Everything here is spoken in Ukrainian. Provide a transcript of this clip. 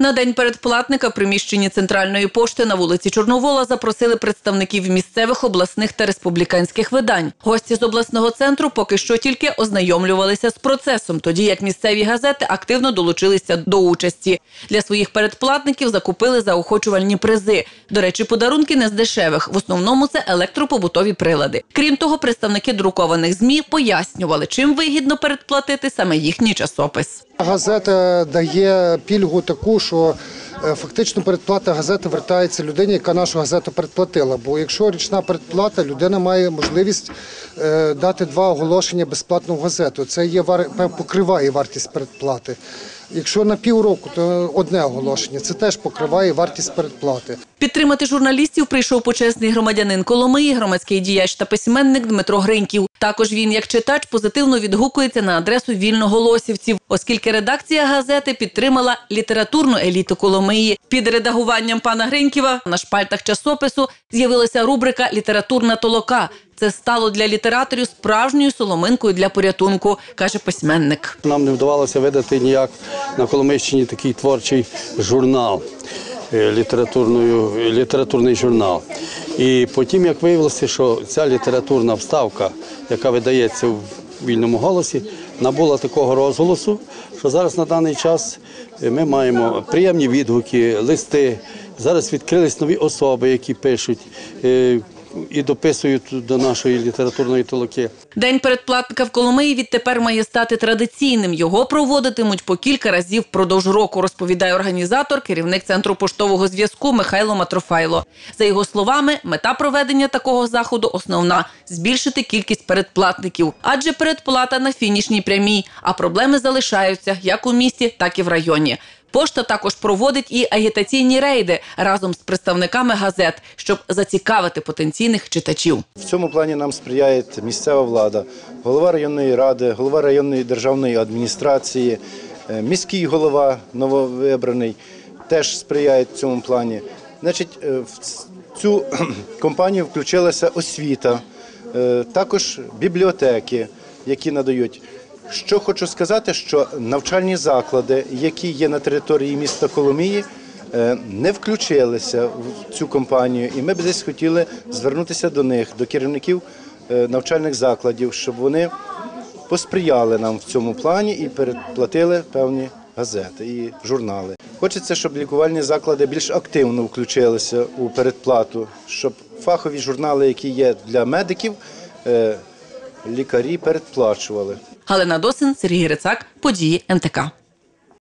На день передплатника приміщенні центральної пошти на вулиці Чорновола запросили представників місцевих, обласних та республіканських видань. Гості з обласного центру поки що тільки ознайомлювалися з процесом, тоді як місцеві газети активно долучилися до участі. Для своїх передплатників закупили заохочувальні призи. До речі, подарунки не з дешевих. В основному це електропобутові прилади. Крім того, представники друкованих змі пояснювали, чим вигідно передплатити саме їхній часопис. Газета дає пільгу таку, що е, фактично передплата газети вертається людині, яка нашу газету передплатила. Бо якщо річна передплата, людина має можливість е, дати два оголошення безплатно в газету. Це є покриває вартість передплати. Якщо на півроку, то одне оголошення. Це теж покриває вартість передплати. Підтримати журналістів прийшов почесний громадянин Коломиї, громадський діяч та письменник Дмитро Гриньків. Також він, як читач, позитивно відгукується на адресу вільноголосівців, оскільки редакція газети підтримала літературну еліту Коломиї. Під редагуванням пана Гриньківа на шпальтах часопису з'явилася рубрика Літературна толока. Це стало для літераторів справжньою соломинкою для порятунку, каже письменник. Нам не вдавалося видати ніяк на Коломийщині такий творчий журнал, е, літературний журнал. І потім, як виявилося, що ця літературна вставка, яка видається в вільному голосі, набула такого розголосу, що зараз на даний час е, ми маємо приємні відгуки, листи. Зараз відкрились нові особи, які пишуть. І дописують до нашої літературної толоки. День передплатника в Коломиї відтепер має стати традиційним. Його проводитимуть по кілька разів впродовж року, розповідає організатор, керівник центру поштового зв'язку Михайло Матрофайло. За його словами, мета проведення такого заходу основна збільшити кількість передплатників, адже передплата на фінішній прямій, а проблеми залишаються як у місті, так і в районі. Пошта також проводить і агітаційні рейди разом з представниками газет, щоб зацікавити потенційних читачів. В цьому плані нам сприяє місцева влада, голова районної ради, голова районної державної адміністрації, е, міський голова нововибраний теж сприяє цьому плані. Значить, е, в цю компанію включилася освіта, е, також бібліотеки, які надають. Що хочу сказати, що навчальні заклади, які є на території міста Коломиї, е, не включилися в цю компанію, і ми б десь хотіли звернутися до них, до керівників е, навчальних закладів, щоб вони посприяли нам в цьому плані і передплатили певні газети і журнали. Хочеться, щоб лікувальні заклади більш активно включилися у передплату, щоб фахові журнали, які є для медиків, е, лікарі передплачували. Галина Досин, Сергій Грицак, події НТК.